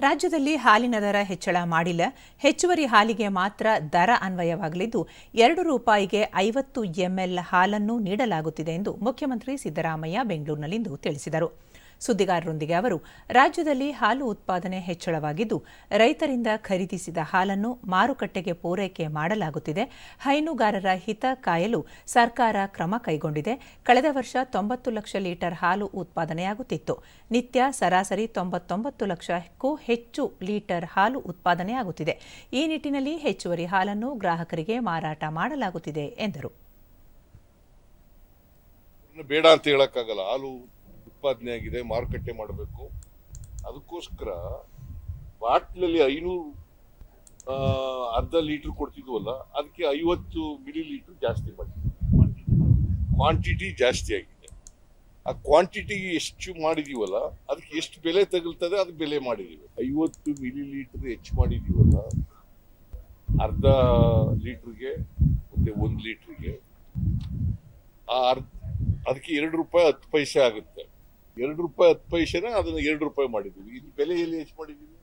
ರಾಜ್ಯದಲ್ಲಿ ಹಾಲಿನ ದರ ಹೆಚ್ಚಳ ಮಾಡಿಲ್ಲ. ಹೆಚ್ಚುವರಿ ಹಾಲಿಗೆ ಮಾತ್ರ ದರ ಅನ್ವಯವಾಗಲಿದ್ದು, ಎರಡು ರೂಪಾಯಿಗೆ ಐವತ್ತು ಎಂಎಲ್ ಹಾಲನ್ನು ನೀಡಲಾಗುತ್ತಿದೆ ಎಂದು ಮುಖ್ಯಮಂತ್ರಿ ಸಿದ್ದರಾಮಯ್ಯ ಬೆಂಗಳೂರಿನಲ್ಲಿಂದು ತಿಳಿಸಿದರು. ಸುದ್ದಿಗಾರರೊಂದಿಗೆ ಅವರು, ರಾಜ್ಯದಲ್ಲಿ ಹಾಲು ಉತ್ಪಾದನೆ ಹೆಚ್ಚಳವಾಗಿದ್ದು, ರೈತರಿಂದ ಖರೀದಿಸಿದ ಹಾಲನ್ನು ಮಾರುಕಟ್ಟೆಗೆ ಪೂರೈಕೆ ಮಾಡಲಾಗುತ್ತಿದೆ. ಹೈನುಗಾರರ ಹಿತ ಕಾಯಲು ಸರ್ಕಾರ ಕ್ರಮ ಕೈಗೊಂಡಿದೆ. ಕಳೆದ ವರ್ಷ ತೊಂಬತ್ತು ಲಕ್ಷ ಲೀಟರ್ ಹಾಲು ಉತ್ಪಾದನೆಯಾಗುತ್ತಿತ್ತು. ನಿತ್ಯ ಸರಾಸರಿ ತೊಂಬತ್ತೊಂಬತ್ತು ಲಕ್ಷಕ್ಕೂ ಹೆಚ್ಚು ಲೀಟರ್ ಹಾಲು ಉತ್ಪಾದನೆಯಾಗುತ್ತಿದೆ. ಈ ನಿಟ್ಟಿನಲ್ಲಿ ಹೆಚ್ಚುವರಿ ಹಾಲನ್ನು ಗ್ರಾಹಕರಿಗೆ ಮಾರಾಟ ಮಾಡಲಾಗುತ್ತಿದೆ, ಎಂದರು. ಬೇಡ ಅಂತ ಹೇಳಕ್ಕಾಗಲ್ಲ. ಹಾಲು ಉತ್ಪಾದನೆ ಆಗಿದೆ, ಮಾರುಕಟ್ಟೆ ಮಾಡಬೇಕು. ಅದಕ್ಕೋಸ್ಕರ ಬಾಟ್ಲಲ್ಲಿ ಐನೂರು ಅರ್ಧ ಲೀಟರ್ ಕೊಡ್ತಿದ್ವಲ್ಲ, ಅದಕ್ಕೆ ಐವತ್ತು ಮಿಲಿ ಲೀಟರ್ ಜಾಸ್ತಿ ಮಾಡಿದ್ವಿ ಕ್ವಾಂಟಿಟಿ ಜಾಸ್ತಿ ಆಗಿದೆ. ಆ ಕ್ವಾಂಟಿಟಿ ಎಷ್ಟು ಮಾಡಿದೀವಲ್ಲ, ಅದಕ್ಕೆ ಎಷ್ಟು ಬೆಲೆ ತಗಲ್ತದೆ ಅದಕ್ಕೆ ಬೆಲೆ ಮಾಡಿದೀವಿ. ಐವತ್ತು ಮಿಲಿ ಲೀಟರ್ ಹೆಚ್ಚು ಮಾಡಿದೀವಲ್ಲ, ಅರ್ಧ ಲೀಟ್ರಿಗೆ, ಮತ್ತೆ ಒಂದು ಲೀಟ್ರಿಗೆ, ಆ ಅರ್ಧ, ಅದಕ್ಕೆ ಎರಡು ರೂಪಾಯಿ ಹತ್ತು ಪೈಸೆ ಆಗುತ್ತೆ. ಎರಡು ರೂಪಾಯಿ ಹತ್ತು ಪೈಸೆನ ಅದನ್ನ ಎರಡು ರೂಪಾಯಿ ಮಾಡಿದ್ದೀವಿ. ಇಲ್ಲಿ ಬೆಲೆ ಎಲ್ಲಿ ಹೆಚ್ಚು ಮಾಡಿದ್ದೀವಿ?